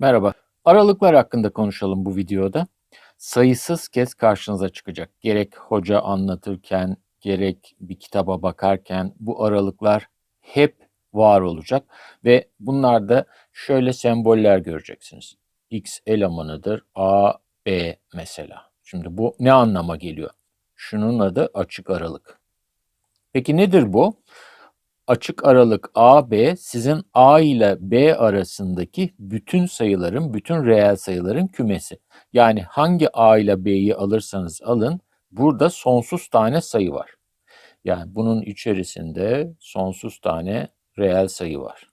Merhaba. Aralıklar hakkında konuşalım bu videoda. Sayısız kez karşınıza çıkacak. Gerek hoca anlatırken, gerek bir kitaba bakarken bu aralıklar hep var olacak ve bunlarda şöyle semboller göreceksiniz. X elemanıdır, A, B mesela. Şimdi bu ne anlama geliyor? Şunun adı açık aralık. Peki nedir bu? Açık aralık AB sizin A ile B arasındaki bütün sayıların, bütün reel sayıların kümesi. Yani hangi A ile B'yi alırsanız alın burada sonsuz tane sayı var. Yani bunun içerisinde sonsuz tane reel sayı var.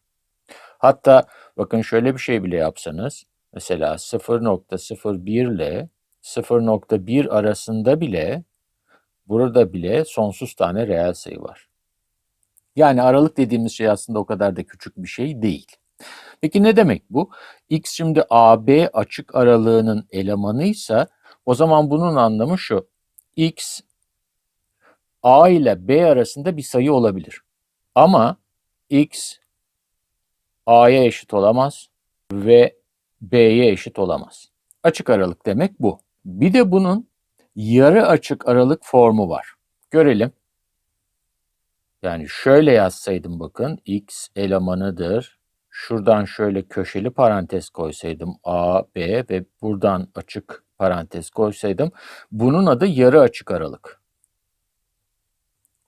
Hatta bakın şöyle bir şey bile yapsanız mesela 0.01 ile 0.1 arasında bile burada bile sonsuz tane reel sayı var. Yani aralık dediğimiz şey aslında o kadar da küçük bir şey değil. Peki ne demek bu? X şimdi AB açık aralığının elemanıysa o zaman bunun anlamı şu. X A ile B arasında bir sayı olabilir. Ama X A'ya eşit olamaz ve B'ye eşit olamaz. Açık aralık demek bu. Bir de bunun yarı açık aralık formu var. Görelim. Yani şöyle yazsaydım bakın x elemanıdır. Şuradan şöyle köşeli parantez koysaydım a, b ve buradan açık parantez koysaydım bunun adı yarı açık aralık.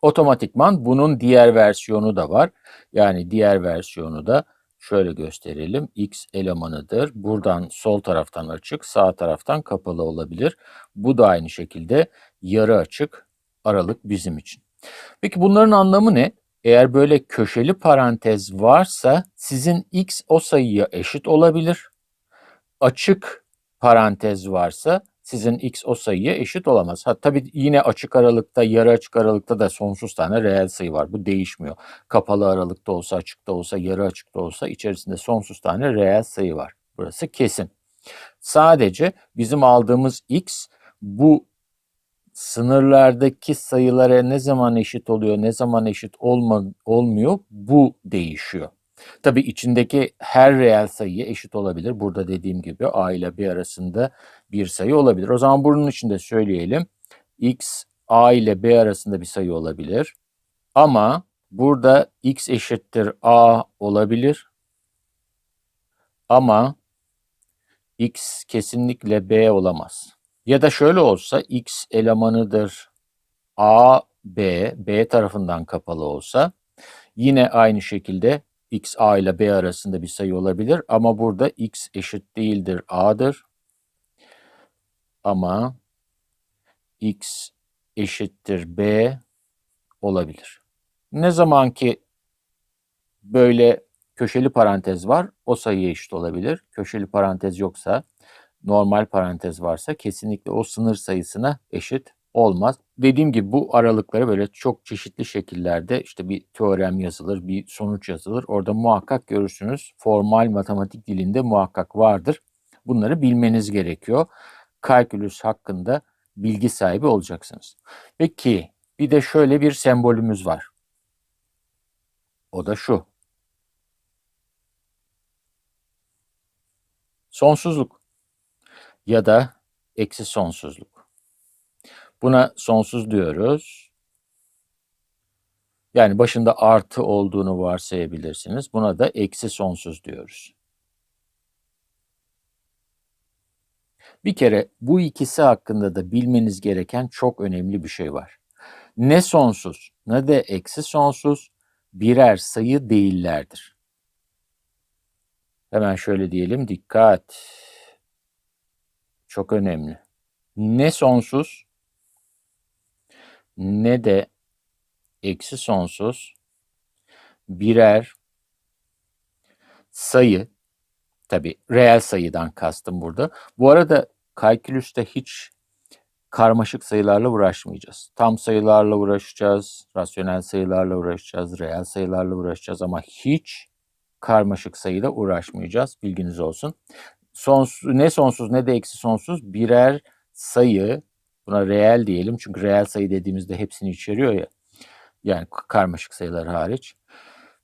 Otomatikman bunun diğer versiyonu da var. Yani diğer versiyonu da şöyle gösterelim. X elemanıdır. Buradan sol taraftan açık, sağ taraftan kapalı olabilir. Bu da aynı şekilde yarı açık aralık bizim için. Peki bunların anlamı ne? Eğer böyle köşeli parantez varsa sizin x o sayıya eşit olabilir. Açık parantez varsa sizin x o sayıya eşit olamaz. Ha tabii yine açık aralıkta, yarı açık aralıkta da sonsuz tane reel sayı var. Bu değişmiyor. Kapalı aralıkta olsa, açıkta olsa, yarı açıkta olsa içerisinde sonsuz tane reel sayı var. Burası kesin. Sadece bizim aldığımız x bu sınırlardaki sayılara ne zaman eşit oluyor, ne zaman eşit olma, olmuyor bu değişiyor. Tabii içindeki her reel sayıya eşit olabilir. Burada dediğim gibi A ile B arasında bir sayı olabilir. O zaman bunun için de söyleyelim. X A ile B arasında bir sayı olabilir. Ama burada X eşittir A olabilir. Ama X kesinlikle B olamaz. Ya da şöyle olsa x elemanıdır a, b, b tarafından kapalı olsa yine aynı şekilde x a ile b arasında bir sayı olabilir ama burada x eşit değildir a'dır. Ama x eşittir b olabilir. Ne zaman ki böyle köşeli parantez var o sayı eşit olabilir. Köşeli parantez yoksa normal parantez varsa kesinlikle o sınır sayısına eşit olmaz. Dediğim gibi bu aralıkları böyle çok çeşitli şekillerde işte bir teorem yazılır, bir sonuç yazılır. Orada muhakkak görürsünüz. Formal matematik dilinde muhakkak vardır. Bunları bilmeniz gerekiyor. Kalkülüs hakkında bilgi sahibi olacaksınız. Peki bir de şöyle bir sembolümüz var. O da şu. Sonsuzluk ya da eksi sonsuzluk. Buna sonsuz diyoruz. Yani başında artı olduğunu varsayabilirsiniz. Buna da eksi sonsuz diyoruz. Bir kere bu ikisi hakkında da bilmeniz gereken çok önemli bir şey var. Ne sonsuz ne de eksi sonsuz birer sayı değillerdir. Hemen şöyle diyelim dikkat. Çok önemli. Ne sonsuz ne de eksi sonsuz birer sayı tabi reel sayıdan kastım burada. Bu arada kalkülüste hiç karmaşık sayılarla uğraşmayacağız. Tam sayılarla uğraşacağız, rasyonel sayılarla uğraşacağız, reel sayılarla uğraşacağız ama hiç karmaşık sayıyla uğraşmayacağız. Bilginiz olsun sonsuz, ne sonsuz ne de eksi sonsuz birer sayı buna reel diyelim çünkü reel sayı dediğimizde hepsini içeriyor ya yani karmaşık sayılar hariç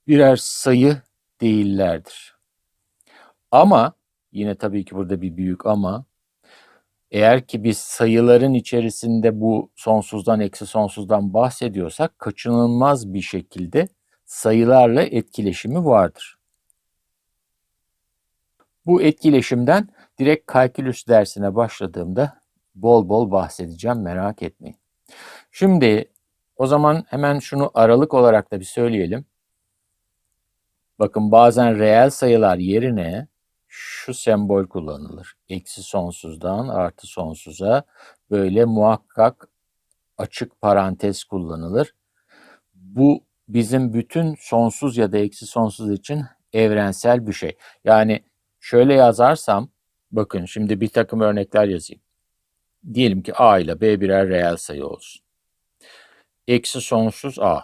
birer sayı değillerdir. Ama Yine tabii ki burada bir büyük ama eğer ki biz sayıların içerisinde bu sonsuzdan eksi sonsuzdan bahsediyorsak kaçınılmaz bir şekilde sayılarla etkileşimi vardır. Bu etkileşimden direkt kalkülüs dersine başladığımda bol bol bahsedeceğim merak etmeyin. Şimdi o zaman hemen şunu aralık olarak da bir söyleyelim. Bakın bazen reel sayılar yerine şu sembol kullanılır. Eksi sonsuzdan artı sonsuza böyle muhakkak açık parantez kullanılır. Bu bizim bütün sonsuz ya da eksi sonsuz için evrensel bir şey. Yani şöyle yazarsam bakın şimdi bir takım örnekler yazayım. Diyelim ki a ile b birer reel sayı olsun. Eksi sonsuz a.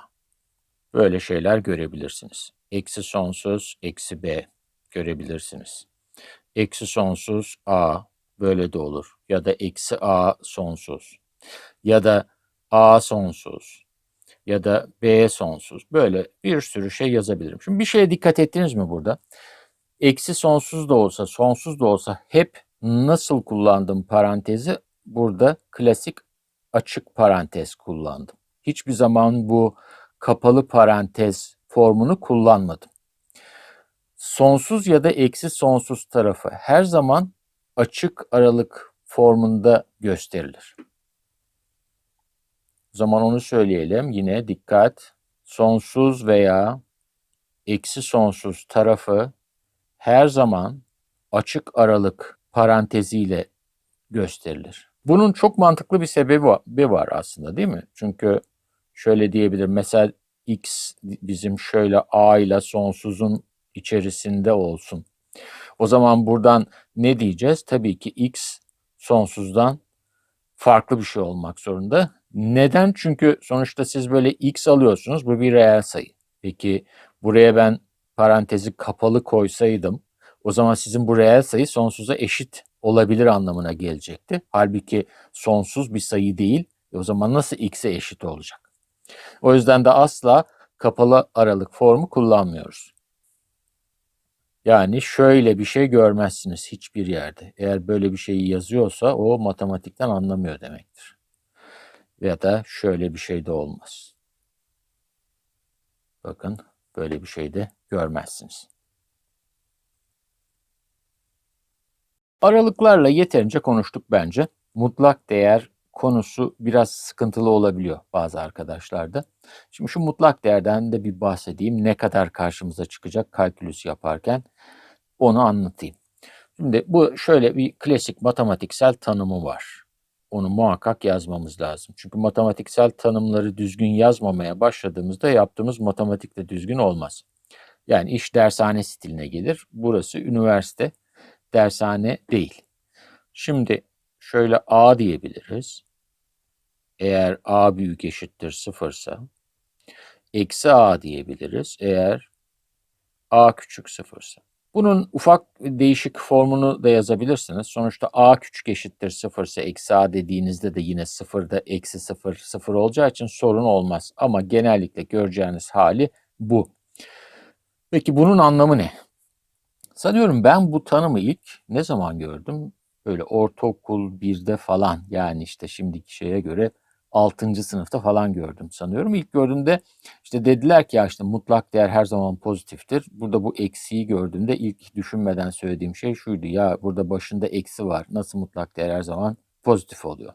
Böyle şeyler görebilirsiniz. Eksi sonsuz eksi b görebilirsiniz. Eksi sonsuz a böyle de olur. Ya da eksi a sonsuz. Ya da a sonsuz. Ya da b sonsuz. Böyle bir sürü şey yazabilirim. Şimdi bir şeye dikkat ettiniz mi burada? Eksi sonsuz da olsa, sonsuz da olsa hep nasıl kullandım parantezi burada klasik açık parantez kullandım. Hiçbir zaman bu kapalı parantez formunu kullanmadım. Sonsuz ya da eksi sonsuz tarafı her zaman açık aralık formunda gösterilir. O zaman onu söyleyelim. Yine dikkat. Sonsuz veya eksi sonsuz tarafı her zaman açık aralık paranteziyle gösterilir. Bunun çok mantıklı bir sebebi var aslında değil mi? Çünkü şöyle diyebilir. Mesela x bizim şöyle a ile sonsuzun içerisinde olsun. O zaman buradan ne diyeceğiz? Tabii ki x sonsuzdan farklı bir şey olmak zorunda. Neden? Çünkü sonuçta siz böyle x alıyorsunuz. Bu bir reel sayı. Peki buraya ben parantezi kapalı koysaydım o zaman sizin bu reel sayı sonsuza eşit olabilir anlamına gelecekti. Halbuki sonsuz bir sayı değil. E o zaman nasıl x'e eşit olacak? O yüzden de asla kapalı aralık formu kullanmıyoruz. Yani şöyle bir şey görmezsiniz hiçbir yerde. Eğer böyle bir şeyi yazıyorsa o matematikten anlamıyor demektir. Ya da şöyle bir şey de olmaz. Bakın böyle bir şey de görmezsiniz. Aralıklarla yeterince konuştuk bence. Mutlak değer konusu biraz sıkıntılı olabiliyor bazı arkadaşlarda. Şimdi şu mutlak değerden de bir bahsedeyim. Ne kadar karşımıza çıkacak kalkülüs yaparken onu anlatayım. Şimdi bu şöyle bir klasik matematiksel tanımı var. Onu muhakkak yazmamız lazım. Çünkü matematiksel tanımları düzgün yazmamaya başladığımızda yaptığımız matematik de düzgün olmaz. Yani iş dershane stiline gelir. Burası üniversite, dershane değil. Şimdi şöyle A diyebiliriz. Eğer A büyük eşittir sıfırsa eksi A diyebiliriz. Eğer A küçük sıfırsa. Bunun ufak değişik formunu da yazabilirsiniz. Sonuçta A küçük eşittir sıfırsa eksi A dediğinizde de yine sıfırda eksi sıfır sıfır olacağı için sorun olmaz. Ama genellikle göreceğiniz hali bu. Peki bunun anlamı ne? Sanıyorum ben bu tanımı ilk ne zaman gördüm? Böyle ortaokul 1'de falan yani işte şimdiki şeye göre 6. sınıfta falan gördüm sanıyorum. İlk gördüğümde işte dediler ki ya işte mutlak değer her zaman pozitiftir. Burada bu eksiği gördüğümde ilk düşünmeden söylediğim şey şuydu. Ya burada başında eksi var. Nasıl mutlak değer her zaman pozitif oluyor?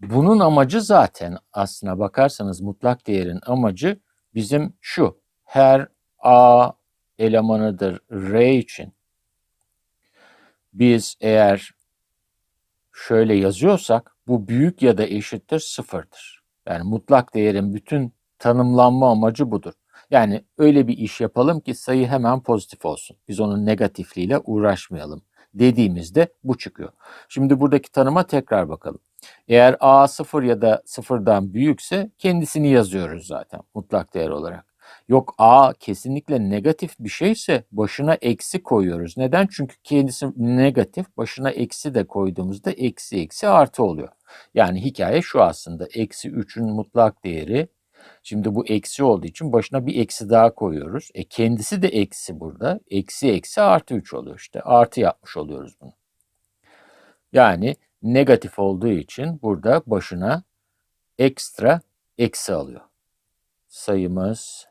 Bunun amacı zaten aslına bakarsanız mutlak değerin amacı bizim şu. Her a elemanıdır r için biz eğer şöyle yazıyorsak bu büyük ya da eşittir sıfırdır. Yani mutlak değerin bütün tanımlanma amacı budur. Yani öyle bir iş yapalım ki sayı hemen pozitif olsun. Biz onun negatifliğiyle uğraşmayalım dediğimizde bu çıkıyor. Şimdi buradaki tanıma tekrar bakalım. Eğer a sıfır ya da sıfırdan büyükse kendisini yazıyoruz zaten mutlak değer olarak. Yok A kesinlikle negatif bir şeyse başına eksi koyuyoruz. Neden? Çünkü kendisi negatif. Başına eksi de koyduğumuzda eksi eksi artı oluyor. Yani hikaye şu aslında. Eksi 3'ün mutlak değeri Şimdi bu eksi olduğu için başına bir eksi daha koyuyoruz. E kendisi de eksi burada. Eksi eksi artı 3 oluyor işte. Artı yapmış oluyoruz bunu. Yani negatif olduğu için burada başına ekstra eksi alıyor. Sayımız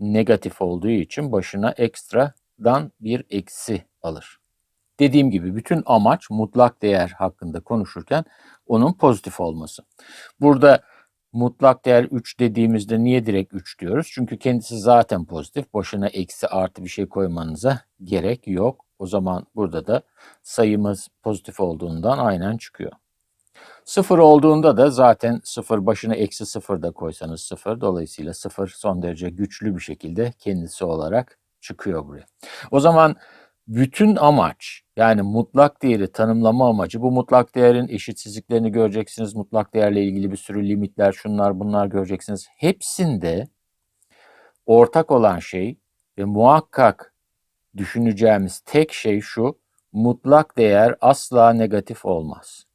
negatif olduğu için başına ekstradan bir eksi alır. Dediğim gibi bütün amaç mutlak değer hakkında konuşurken onun pozitif olması. Burada mutlak değer 3 dediğimizde niye direkt 3 diyoruz? Çünkü kendisi zaten pozitif. Boşuna eksi artı bir şey koymanıza gerek yok. O zaman burada da sayımız pozitif olduğundan aynen çıkıyor. Sıfır olduğunda da zaten sıfır başına eksi sıfır da koysanız sıfır. Dolayısıyla sıfır son derece güçlü bir şekilde kendisi olarak çıkıyor buraya. O zaman bütün amaç yani mutlak değeri tanımlama amacı bu mutlak değerin eşitsizliklerini göreceksiniz. Mutlak değerle ilgili bir sürü limitler şunlar bunlar göreceksiniz. Hepsinde ortak olan şey ve muhakkak düşüneceğimiz tek şey şu mutlak değer asla negatif olmaz.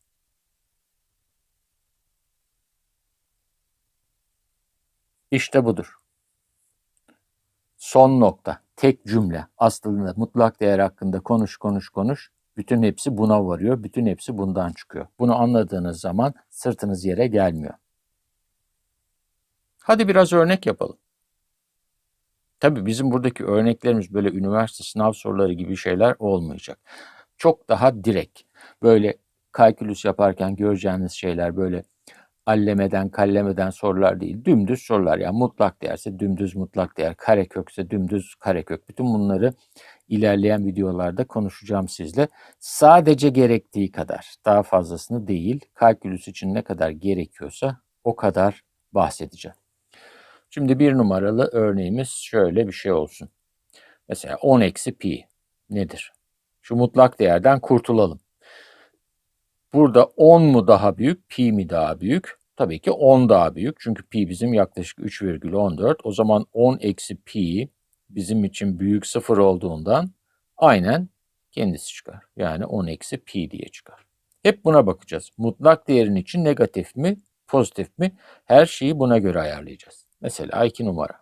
İşte budur. Son nokta, tek cümle. Aslında mutlak değer hakkında konuş konuş konuş. Bütün hepsi buna varıyor. Bütün hepsi bundan çıkıyor. Bunu anladığınız zaman sırtınız yere gelmiyor. Hadi biraz örnek yapalım. Tabii bizim buradaki örneklerimiz böyle üniversite sınav soruları gibi şeyler olmayacak. Çok daha direkt. Böyle kalkülüs yaparken göreceğiniz şeyler böyle allemeden kallemeden sorular değil. Dümdüz sorular yani mutlak değerse dümdüz mutlak değer, karekökse dümdüz karekök. Bütün bunları ilerleyen videolarda konuşacağım sizle. Sadece gerektiği kadar, daha fazlasını değil, kalkülüs için ne kadar gerekiyorsa o kadar bahsedeceğim. Şimdi bir numaralı örneğimiz şöyle bir şey olsun. Mesela 10 eksi pi nedir? Şu mutlak değerden kurtulalım. Burada 10 mu daha büyük, pi mi daha büyük? Tabii ki 10 daha büyük. Çünkü pi bizim yaklaşık 3,14. O zaman 10 eksi pi bizim için büyük sıfır olduğundan aynen kendisi çıkar. Yani 10 eksi pi diye çıkar. Hep buna bakacağız. Mutlak değerin için negatif mi, pozitif mi? Her şeyi buna göre ayarlayacağız. Mesela 2 numara.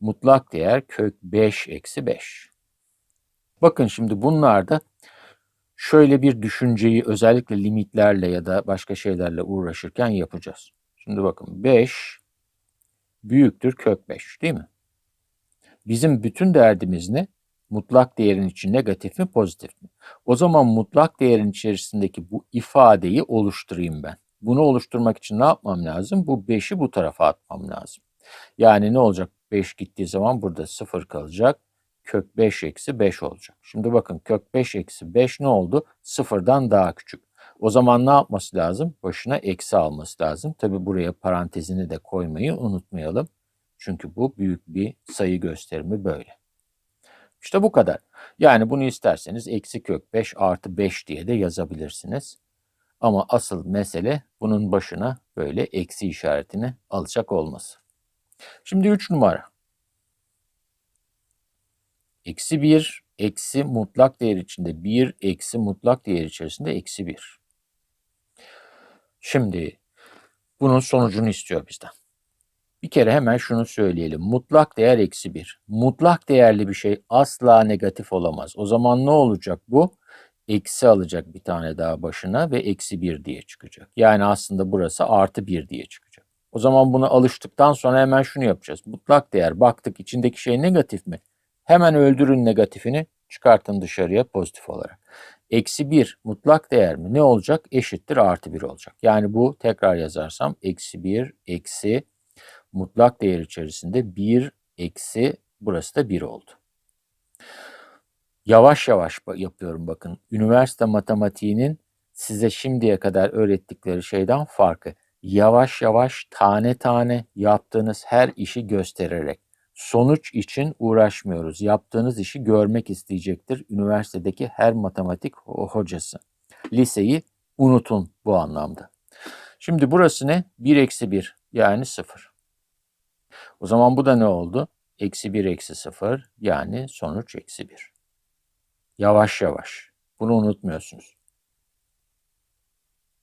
Mutlak değer kök 5 eksi 5. Bakın şimdi bunlarda şöyle bir düşünceyi özellikle limitlerle ya da başka şeylerle uğraşırken yapacağız. Şimdi bakın 5 büyüktür kök 5 değil mi? Bizim bütün derdimiz ne? Mutlak değerin için negatif mi pozitif mi? O zaman mutlak değerin içerisindeki bu ifadeyi oluşturayım ben. Bunu oluşturmak için ne yapmam lazım? Bu 5'i bu tarafa atmam lazım. Yani ne olacak? 5 gittiği zaman burada 0 kalacak kök 5 eksi 5 olacak. Şimdi bakın kök 5 eksi 5 ne oldu? Sıfırdan daha küçük. O zaman ne yapması lazım? Başına eksi alması lazım. Tabi buraya parantezini de koymayı unutmayalım. Çünkü bu büyük bir sayı gösterimi böyle. İşte bu kadar. Yani bunu isterseniz eksi kök 5 artı 5 diye de yazabilirsiniz. Ama asıl mesele bunun başına böyle eksi işaretini alacak olması. Şimdi 3 numara. Eksi 1 eksi mutlak değer içinde 1 eksi mutlak değer içerisinde eksi 1. Şimdi bunun sonucunu istiyor bizden. Bir kere hemen şunu söyleyelim. Mutlak değer eksi 1. Mutlak değerli bir şey asla negatif olamaz. O zaman ne olacak bu? Eksi alacak bir tane daha başına ve eksi 1 diye çıkacak. Yani aslında burası artı 1 diye çıkacak. O zaman buna alıştıktan sonra hemen şunu yapacağız. Mutlak değer baktık içindeki şey negatif mi? Hemen öldürün negatifini çıkartın dışarıya pozitif olarak. Eksi 1 mutlak değer mi? Ne olacak? Eşittir artı 1 olacak. Yani bu tekrar yazarsam eksi 1 eksi mutlak değer içerisinde 1 eksi burası da 1 oldu. Yavaş yavaş yapıyorum bakın. Üniversite matematiğinin size şimdiye kadar öğrettikleri şeyden farkı. Yavaş yavaş tane tane yaptığınız her işi göstererek sonuç için uğraşmıyoruz. Yaptığınız işi görmek isteyecektir üniversitedeki her matematik hocası. Liseyi unutun bu anlamda. Şimdi burası ne? 1 eksi 1 yani 0. O zaman bu da ne oldu? Eksi 1 eksi 0 yani sonuç eksi 1. Yavaş yavaş. Bunu unutmuyorsunuz.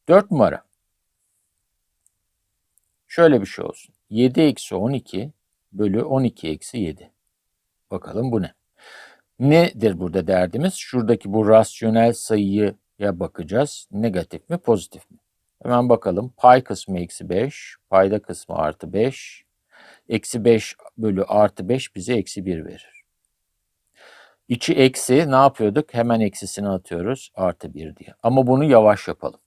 4 numara. şöyle bir şey olsun. 7 eksi 12 bölü 12 eksi 7. Bakalım bu ne? Nedir burada derdimiz? Şuradaki bu rasyonel sayıya bakacağız. Negatif mi pozitif mi? Hemen bakalım. Pay kısmı eksi 5. Payda kısmı artı 5. Eksi 5 bölü artı 5 bize eksi 1 verir. İçi eksi ne yapıyorduk? Hemen eksisini atıyoruz. Artı 1 diye. Ama bunu yavaş yapalım.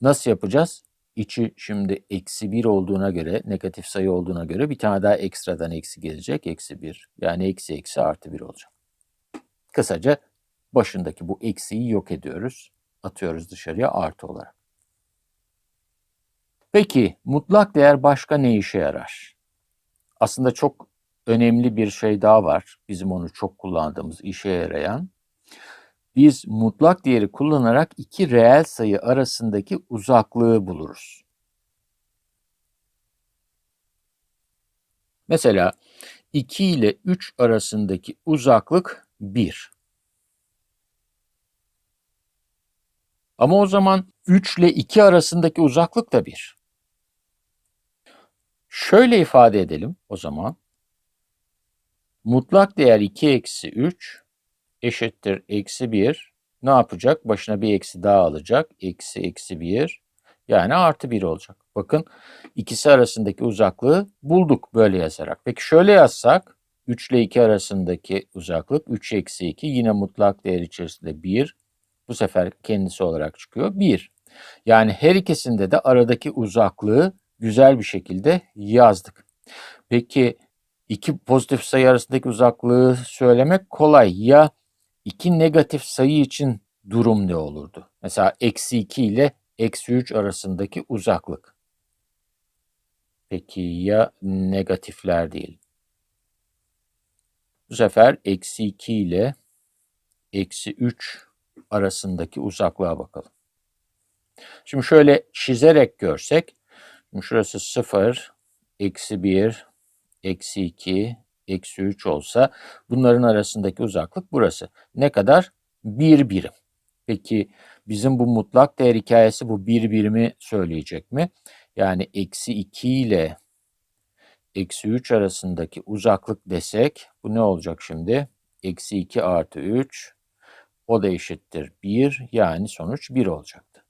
Nasıl yapacağız? İçi şimdi eksi 1 olduğuna göre, negatif sayı olduğuna göre bir tane daha ekstradan eksi gelecek. Eksi 1. Yani eksi eksi artı 1 olacak. Kısaca başındaki bu eksiyi yok ediyoruz. Atıyoruz dışarıya artı olarak. Peki mutlak değer başka ne işe yarar? Aslında çok önemli bir şey daha var. Bizim onu çok kullandığımız işe yarayan. Biz mutlak değeri kullanarak iki reel sayı arasındaki uzaklığı buluruz. Mesela 2 ile 3 arasındaki uzaklık 1. Ama o zaman 3 ile 2 arasındaki uzaklık da 1. Şöyle ifade edelim o zaman. Mutlak değer 2 eksi 3 eşittir eksi 1. Ne yapacak? Başına bir eksi daha alacak. Eksi eksi 1 yani artı 1 olacak. Bakın ikisi arasındaki uzaklığı bulduk böyle yazarak. Peki şöyle yazsak 3 ile 2 arasındaki uzaklık 3 eksi 2 yine mutlak değer içerisinde 1. Bu sefer kendisi olarak çıkıyor 1. Yani her ikisinde de aradaki uzaklığı güzel bir şekilde yazdık. Peki iki pozitif sayı arasındaki uzaklığı söylemek kolay. Ya iki negatif sayı için durum ne olurdu? Mesela eksi 2 ile eksi 3 arasındaki uzaklık. Peki ya negatifler değil? Bu sefer eksi 2 ile eksi 3 arasındaki uzaklığa bakalım. Şimdi şöyle çizerek görsek, şimdi şurası 0, eksi 1, eksi 2, eksi 3 olsa bunların arasındaki uzaklık burası. Ne kadar? 1 birim. Peki bizim bu mutlak değer hikayesi bu 1 birimi söyleyecek mi? Yani eksi 2 ile eksi 3 arasındaki uzaklık desek bu ne olacak şimdi? Eksi 2 artı 3 o da eşittir 1 yani sonuç 1 olacaktı.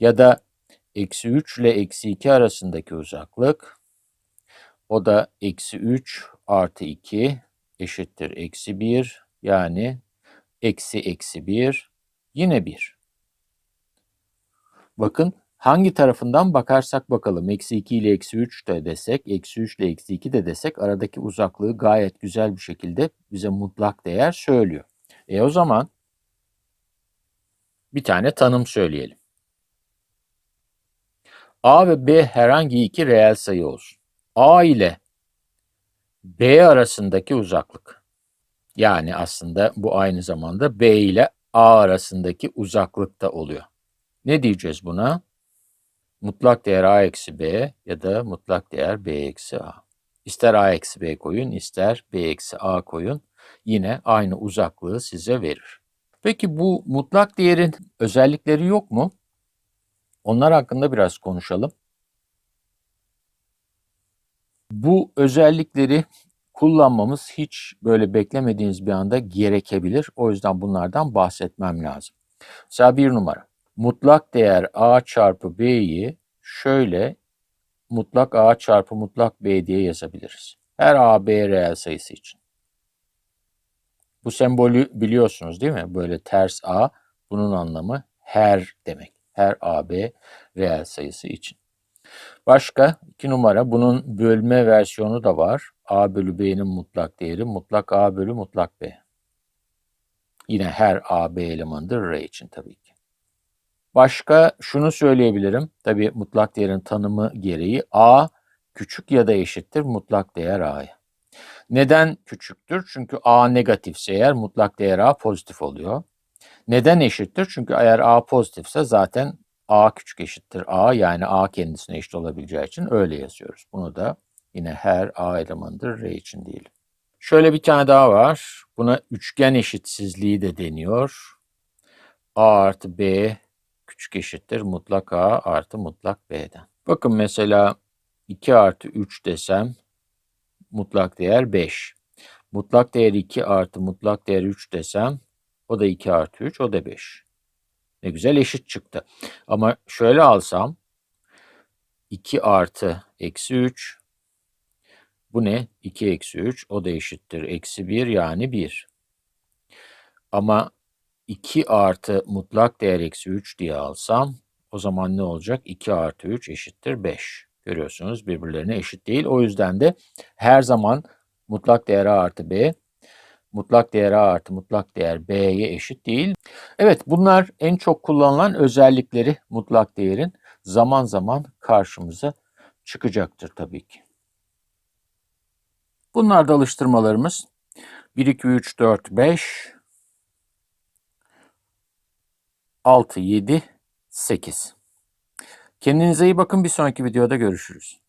Ya da eksi 3 ile eksi 2 arasındaki uzaklık o da eksi 3 artı 2 eşittir eksi 1 yani eksi eksi 1 yine 1. Bakın hangi tarafından bakarsak bakalım eksi 2 ile eksi 3 de desek eksi 3 ile eksi 2 de desek aradaki uzaklığı gayet güzel bir şekilde bize mutlak değer söylüyor. E o zaman bir tane tanım söyleyelim. A ve B herhangi iki reel sayı olsun. A ile B arasındaki uzaklık. Yani aslında bu aynı zamanda B ile A arasındaki uzaklık da oluyor. Ne diyeceğiz buna? Mutlak değer A eksi B ya da mutlak değer B eksi A. İster A eksi B koyun, ister B eksi A koyun. Yine aynı uzaklığı size verir. Peki bu mutlak değerin özellikleri yok mu? Onlar hakkında biraz konuşalım. Bu özellikleri kullanmamız hiç böyle beklemediğiniz bir anda gerekebilir. O yüzden bunlardan bahsetmem lazım. Mesela bir numara. Mutlak değer a çarpı b'yi şöyle mutlak a çarpı mutlak b diye yazabiliriz. Her a b reel sayısı için. Bu sembolü biliyorsunuz değil mi? Böyle ters a bunun anlamı her demek. Her a b reel sayısı için. Başka iki numara bunun bölme versiyonu da var. A bölü B'nin mutlak değeri mutlak A bölü mutlak B. Yine her A, B elemanıdır R için tabii ki. Başka şunu söyleyebilirim. Tabii mutlak değerin tanımı gereği A küçük ya da eşittir mutlak değer A'ya. Neden küçüktür? Çünkü A negatifse eğer mutlak değer A pozitif oluyor. Neden eşittir? Çünkü eğer A pozitifse zaten A küçük eşittir A yani A kendisine eşit olabileceği için öyle yazıyoruz. Bunu da yine her A elemanıdır R için değil. Şöyle bir tane daha var. Buna üçgen eşitsizliği de deniyor. A artı B küçük eşittir mutlak A artı mutlak B'den. Bakın mesela 2 artı 3 desem mutlak değer 5. Mutlak değer 2 artı mutlak değer 3 desem o da 2 artı 3 o da 5. Ne güzel eşit çıktı. Ama şöyle alsam 2 artı eksi 3 bu ne? 2 eksi 3 o da eşittir. Eksi 1 yani 1. Ama 2 artı mutlak değer eksi 3 diye alsam o zaman ne olacak? 2 artı 3 eşittir 5. Görüyorsunuz birbirlerine eşit değil. O yüzden de her zaman mutlak değer a artı b mutlak değer a artı mutlak değer b'ye eşit değil. Evet bunlar en çok kullanılan özellikleri mutlak değerin zaman zaman karşımıza çıkacaktır tabii ki. Bunlar da alıştırmalarımız. 1, 2, 3, 4, 5, 6, 7, 8. Kendinize iyi bakın. Bir sonraki videoda görüşürüz.